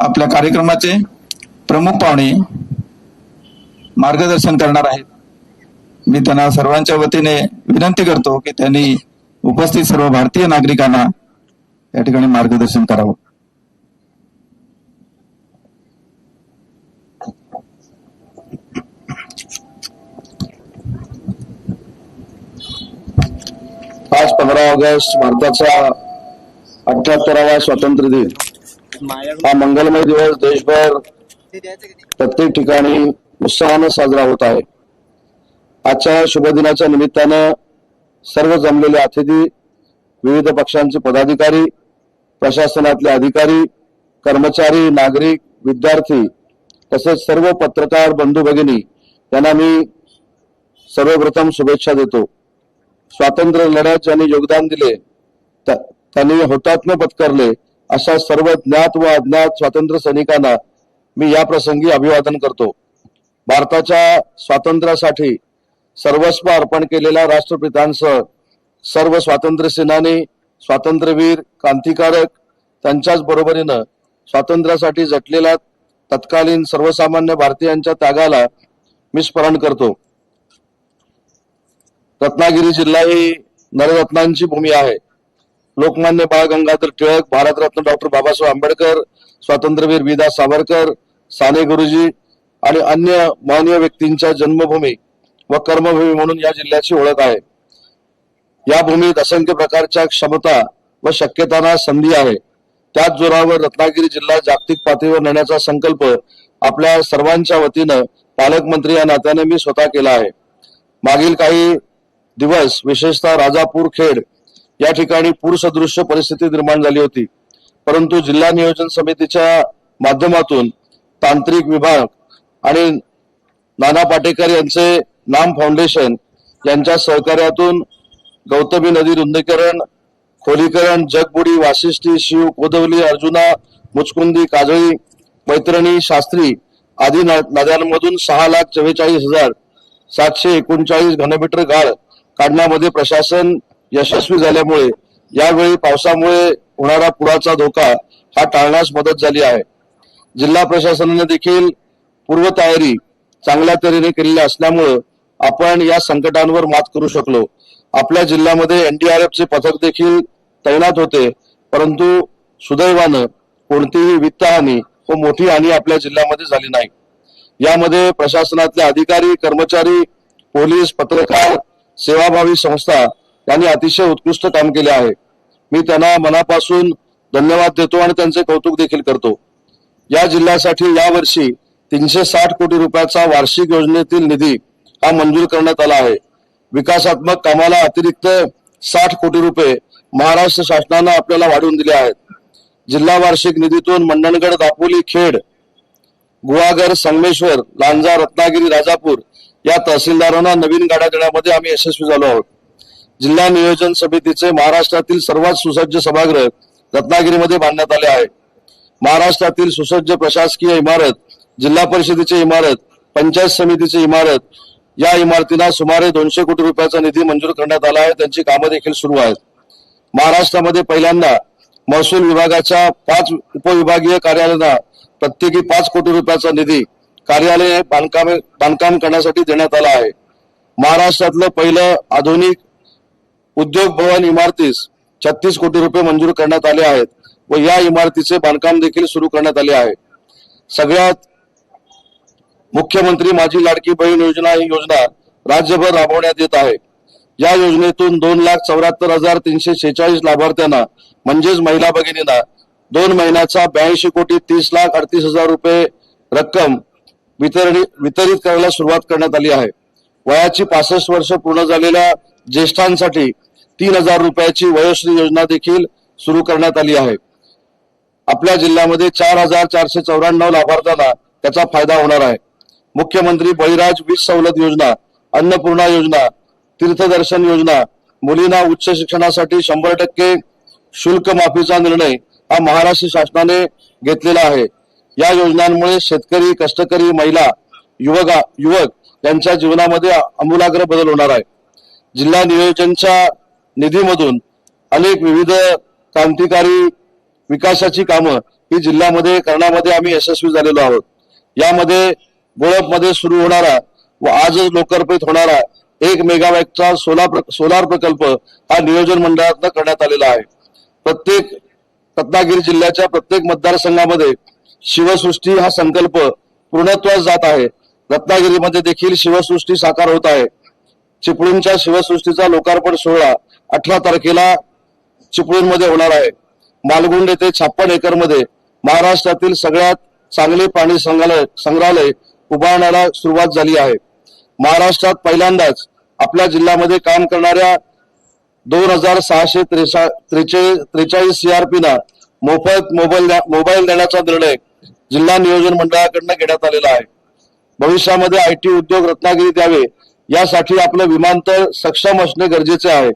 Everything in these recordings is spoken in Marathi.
आपल्या कार्यक्रमाचे प्रमुख पाहुणे मार्गदर्शन करणार आहेत. मी त्यांना सर्वांच्या वतीने विनंती करतो की त्यांनी उपस्थित सर्व भारतीय नागरिकांना या ठिकाणी मार्गदर्शन करावं. आज पंधरा ऑगस्ट भारताचा अठ्याहत्तरावा स्वातंत्र्य दिन. हा मंगलमय दिवस देशभर प्रत्येक ठिकाणी उत्साहानं साजरा होत आहे. आजच्या शुभ दिनाच्या निमित्तानं सर्व जमलेले अतिथी विविध पक्षांचे पदाधिकारी प्रशासनातले अधिकारी कर्मचारी नागरिक विद्यार्थी तसेच सर्व पत्रकार बंधू भगिनी यांना मी सर्वप्रथम शुभेच्छा देतो. स्वातंत्र्य लढ्यात ज्यांनी योगदान दिले त्या- त्यांनी हुतात्म्य पत्करले अशा सर्व ज्ञात व अज्ञात स्वातंत्र्य सैनिकांना मी या प्रसंगी अभिवादन करतो. भारताच्या स्वातंत्र्यासाठी सर्वस्व अर्पण केलेल्या राष्ट्रपितांसह सर्व स्वातंत्र्य सेनानी स्वातंत्र्यवीर क्रांतिकारक त्यांच्याच बरोबरीनं स्वातंत्र्यासाठी झटलेल्या तत्कालीन सर्वसामान्य भारतीयांच्या त्यागाला मी स्मरण करतो. रत्नागिरी जिल्हा ही नररत्नांची भूमी आहे. लोकमान्य बाळ गंगाधर टिळक भारतरत्न डॉक्टर बाबासाहेब आंबेडकर स्वातंत्र्यवीर विदा सावरकर साने गुरुजी आणि अन्य माननीय व्यक्तींच्या जन्मभूमी व कर्मभूमी म्हणून या जिल्ह्याची ओळख आहे. या भूमीत असंख्य प्रकारच्या क्षमता व शक्यतांना संधी आहे. त्याच जोरावर रत्नागिरी जिल्हा जागतिक पातळीवर नेण्याचा संकल्प आपल्या सर्वांच्या वतीनं पालकमंत्री या नात्याने मी स्वतः केला आहे. मागील काही दिवस विशेषतः राजापूर खेड या ठिकाणी पूरसदृश्य परिस्थिती निर्माण झाली होती. परंतु जिल्हा नियोजन समितीच्या माध्यमातून तांत्रिक विभाग आणि नाना पाटेकर यांचे नाम फाउंडेशन यांच्या सहकार्यातून गौतमी नदी रुंदीकरण खोलीकरण जगबुडी वाशिष्ठी शिव कोदवली अर्जुना मुचकुंदी काजळी मैत्रिणी शास्त्री आदी न- नद्यांमधून सहा लाख चव्वेचाळीस हजार सातशे एकोणचाळीस घनमीटर गाळ काढण्यामध्ये प्रशासन यशस्वी झाल्यामुळे यावेळी पावसामुळे होणारा पुराचा धोका हा टाळण्यास मदत झाली आहे. जिल्हा प्रशासनाने देखील पूर्वतयारी चांगल्या तऱ्हेने केलेली असल्यामुळं आपण या संकटांवर मात करू शकलो. आपल्या जिल्ह्यामध्ये एनडीआरएफचे पथक देखील तैनात होते परंतु सुदैवानं कोणतीही वित्तहानी व मोठी हानी आपल्या जिल्ह्यामध्ये झाली नाही. यामध्ये प्रशासनातले अधिकारी कर्मचारी पोलीस पत्रकार सेवाभावी संस्था त्यांनी अतिशय उत्कृष्ट काम केले आहे. मी त्यांना मनापासून धन्यवाद देतो आणि त्यांचे कौतुक देखील करतो. या जिल्ह्यासाठी यावर्षी तीनशे साठ कोटी रुपयाचा वार्षिक योजनेतील निधी हा मंजूर करण्यात आला आहे. विकासात्मक कामाला अतिरिक्त साठ कोटी रुपये महाराष्ट्र शासनानं आपल्याला वाढवून दिले आहेत. जिल्हा वार्षिक निधीतून मंडणगड दापोली खेड गुहागर संगमेश्वर लांजा रत्नागिरी राजापूर या तहसीलदारांना नवीन गाड्या देण्यामध्ये आम्ही यशस्वी झालो आहोत. जिल्हा नियोजन समितीचे महाराष्ट्रातील सर्वात सुसज्ज सभागृह रत्नागिरीमध्ये बांधण्यात आले आहे. महाराष्ट्रातील सुसज्ज प्रशासकीय इमारत जिल्हा परिषदेची इमारत पंचायत समितीची इमारत या इमारतींना सुमारे दोनशे कोटी रुपयाचा निधी मंजूर करण्यात आला आहे. त्यांची कामं देखील सुरू आहेत. महाराष्ट्रामध्ये पहिल्यांदा महसूल विभागाच्या पाच उपविभागीय कार्यालयांना प्रत्येकी पाच कोटी रुपयाचा निधी कार्यालय बांधकाम बांधकाम करण्यासाठी देण्यात आला आहे. महाराष्ट्रातलं पहिलं आधुनिक उद्योग भवन इमारतीस छत्तीस कोटी रुपये मंजूर करण्यात आले आहेत व या इमारतीचे बांधकाम देखील सुरू करण्यात आले आहे. सगळ्यात मुख्यमंत्री माझी लाडकी बहीण योजना ही योजना राज्यभर राबवण्यात येत आहे. या योजनेतून दोन लाख चौऱ्याहत्तर हजार तीनशे शेहेचाळीस लाभार्थ्यांना म्हणजेच महिला भगिनींना दोन महिन्याचा ब्याऐंशी कोटी तीस लाख अडतीस हजार रुपये रक्कम वितरणी वितरित करायला सुरुवात करण्यात आली आहे. वयाची पासष्ट वर्ष पूर्ण झालेल्या ज्येष्ठांसाठी तीन हजार रुपयाची वयोश्री योजना देखील सुरू करण्यात आली आहे. आपल्या जिल्ह्यामध्ये चार हजार चारशे चौऱ्याण्णव लाभार्थ्यांना त्याचा फायदा होणार आहे. मुख्यमंत्री बळीराज वीज सवलत योजना अन्नपूर्णा योजना तीर्थदर्शन योजना मुलींना उच्च शिक्षणासाठी शंभर टक्के शुल्क माफीचा निर्णय हा महाराष्ट्र शासनाने घेतलेला आहे. या योजनांमुळे शेतकरी कष्टकरी महिला युवक युवक यांच्या जीवनामध्ये आमूलाग्र बदल होणार आहे. जिल्हा नियोजनच्या निधीमधून अनेक विविध क्रांतिकारी विकासाची कामं ही जिल्ह्यामध्ये करण्यामध्ये आम्ही यशस्वी झालेलो आहोत. यामध्ये गोळपमध्ये सुरू होणारा व आजच लोकार्पित होणारा एक मेगावॅटचा सोलार सोलार प्रकल्प हा नियोजन मंडळातनं करण्यात आलेला आहे. प्रत्येक रत्नागिरी जिल्ह्याच्या प्रत्येक मतदारसंघामध्ये शिवसृष्टी हा संकल्प पूर्णत्वास जात आहे. रत्नागिरीमध्ये देखील शिवसृष्टी साकार होत आहे. चिपळूणच्या शिवसृष्टीचा लोकार्पण सोहळा अठरा तारखेला चिपळूणमध्ये होणार आहे. मालगुंड येथे छप्पन एकरमध्ये महाराष्ट्रातील सगळ्यात चांगले प्राणी संग्रहालय संग्रहालय उभारण्याला सुरुवात झाली आहे. महाराष्ट्रात पहिल्यांदाच आपल्या जिल्ह्यामध्ये काम करणाऱ्या दोन हजार सहाशे त्रेसा त्रेचाळीस सीआरपीना मोफत मोबाईल मोबाईल देण्याचा निर्णय जिल्हा नियोजन मंडळाकडनं घेण्यात आलेला आहे. भविष्यामध्ये आयटी उद्योग रत्नागिरी द्यावे यासाठी आपलं विमानतळ सक्षम असणे गरजेचे आहे.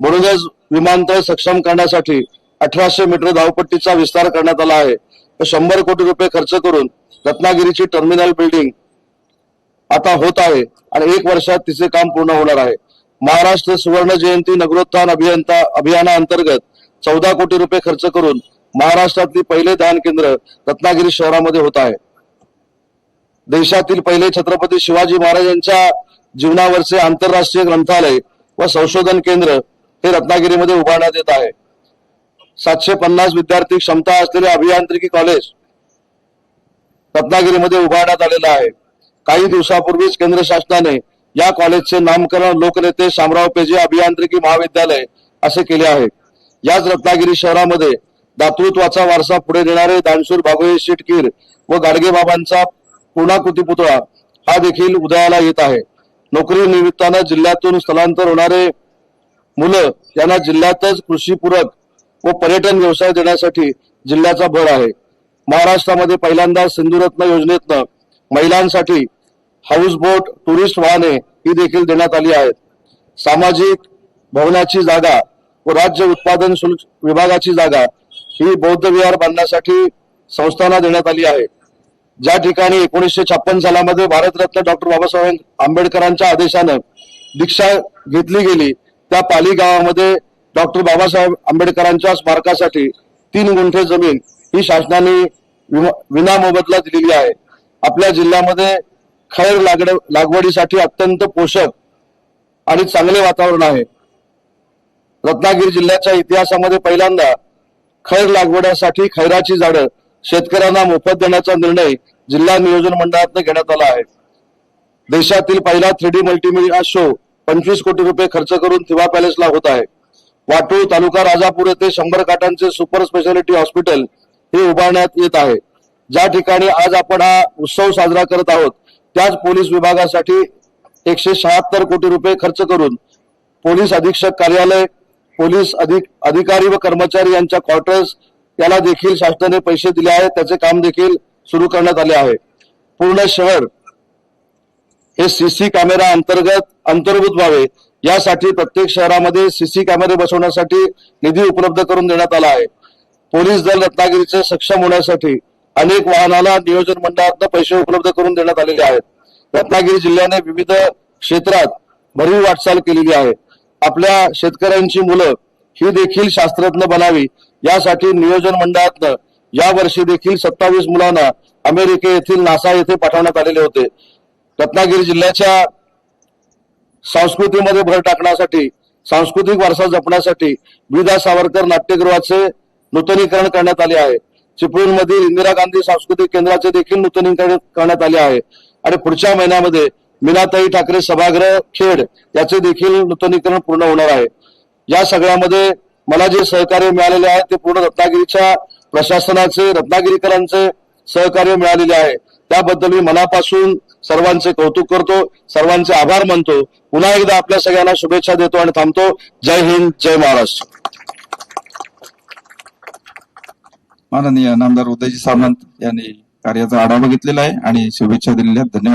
म्हणूनच विमानतळ सक्षम करण्यासाठी अठराशे मीटर धावपट्टीचा विस्तार करण्यात आला आहे. शंभर कोटी रुपये खर्च करून रत्नागिरीची टर्मिनल बिल्डिंग आता होत आहे आणि एक वर्षात तिचे काम पूर्ण होणार आहे. महाराष्ट्र सुवर्ण जयंती नगरोत्थान अभियंता अभियानाअंतर्गत चौदा कोटी रुपये खर्च करून महाराष्ट्रातली पहिले दान केंद्र रत्नागिरी शहरामध्ये होत आहे. देशातील पहिले छत्रपती शिवाजी महाराजांच्या जीवनावरचे आंतरराष्ट्रीय ग्रंथालय व संशोधन केंद्र हे रत्नागिरीमध्ये उभारण्यात येत आहे. सातशे पन्नास विद्यार्थी क्षमता असलेले अभियांत्रिकी कॉलेज रत्नागिरीमध्ये उभारण्यात आलेलं आहे. काही दिवसापूर्वीच केंद्र शासनाने या कॉलेजचे नामकरण लोकनेते शामराव पेजे अभियांत्रिकी महाविद्यालय असे केले आहे. याच रत्नागिरी शहरामध्ये दातृत्वाचा वारसा पुढे नेणारे दानशूर भागोई शेटकीर व गाडगेबाबांचा पूर्णाकृती पुतळा हा देखील उदयाला येत आहे. नोकरी निमित्तानं जिल्ह्यातून स्थलांतर होणारे मुलं यांना जिल्ह्यातच कृषीपूरक व पर्यटन व्यवसाय देण्यासाठी जिल्ह्याचा भर आहे. महाराष्ट्रामध्ये पहिल्यांदा सिंधुरत्न योजनेतनं महिलांसाठी हाऊसबोट टुरिस्ट वाहने ही देखील देण्यात आली आहेत. सामाजिक भवनाची जागा व राज्य उत्पादन शुल्क विभागाची जागा ही बौद्ध विहार बांधण्यासाठी संस्थांना देण्यात आली आहे. ज्या ठिकाणी एकोणीसशे छप्पन सालामध्ये भारतरत्न डॉक्टर बाबासाहेब आंबेडकरांच्या आदेशानं दीक्षा घेतली गेली त्या पाली गावामध्ये डॉक्टर बाबासाहेब आंबेडकरांच्या स्मारकासाठी तीन गुंठे जमीन ही शासनाने विमा- मोबदला दिलेली आहे. आपल्या जिल्ह्यामध्ये खैर लागड लागवडीसाठी अत्यंत पोषक आणि चांगले वातावरण आहे. रत्नागिरी जिल्ह्याच्या इतिहासामध्ये पहिल्यांदा खैर लागवडीसाठी खैराची झाडं शेतकऱ्यांना मोफत देण्याचा निर्णय जिल्हा नियोजन मंडळातून घेण्यात आला आहे. देशातील पहिला थ्री डी मल्टीमीडिया शो पंचवीस कोटी रुपये खर्च करून थिवा पॅलेसला होत आहे. वाटूळ तालुका राजापूर येथे शंभर काटांचे सुपर स्पेशालिटी हॉस्पिटल हे उभारण्यात येत आहे. ज्या ठिकाणी आज आपण हा उत्सव साजरा करत आहोत त्याच पोलीस विभागासाठी एकशे शहात्तर कोटी रुपये खर्च करून पोलीस अधीक्षक कार्यालय पोलीस अधिक अधिकारी व कर्मचारी यांच्या क्वार्टर्स याला देखील शासनाने पैसे दिले आहेत त्याचे काम देखील सुरू करण्यात आले आहे. पूर्ण शहर हे सीसी कॅमेरा अंतर्गत अंतर्भूत व्हावे. यासाठी प्रत्येक शहरामध्ये सीसी कॅमेरे बसवण्यासाठी निधी उपलब्ध करून देण्यात आला आहे. पोलीस दल रत्नागिरीचे सक्षम होण्यासाठी अनेक वाहनाला नियोजन मंडळातनं पैसे उपलब्ध करून देण्यात आलेले आहेत. रत्नागिरी जिल्ह्याने विविध क्षेत्रात भरीव वाटचाल केलेली आहे. आपल्या शेतकऱ्यांची मुलं ही देखील शास्त्रज्ञ बनावी. यासाठी नियोजन मंडळातनं या वर्षी देखील सत्तावीस मुलांना अमेरिके येथील नासा येथे पाठवण्यात आलेले होते. रत्नागिरी जिल्ह्याच्या संस्कृतीमध्ये भर टाकण्यासाठी सांस्कृतिक वारसा जपण्यासाठी विदा सावरकर नाट्यगृहाचे नूतनीकरण करण्यात आले आहे. चिपळूणमधील इंदिरा गांधी सांस्कृतिक केंद्राचे देखील नूतनीकरण करण्यात आले आहे. आणि पुढच्या महिन्यामध्ये मीनाताई ठाकरे सभागृह खेड याचे देखील नूतनीकरण पूर्ण होणार आहे. या सगळ्यामध्ये मला जे सहकार्य मिळालेले आहे ते पूर्ण रत्नागिरीच्या प्रशासनाचे रत्नागिरीकरांचे सहकार्य मिळालेले आहे. त्याबद्दल मी मनापासून सर्वांचे कौतुक करतो सर्वांचे आभार मानतो. पुन्हा एकदा आपल्या सगळ्यांना शुभेच्छा देतो आणि थांबतो. जय हिंद जय महाराष्ट्र. माननीय नामदार उदयजी सामंत यांनी कार्याचा आढावा घेतलेला आहे आणि शुभेच्छा दिलेल्या धन्यवाद.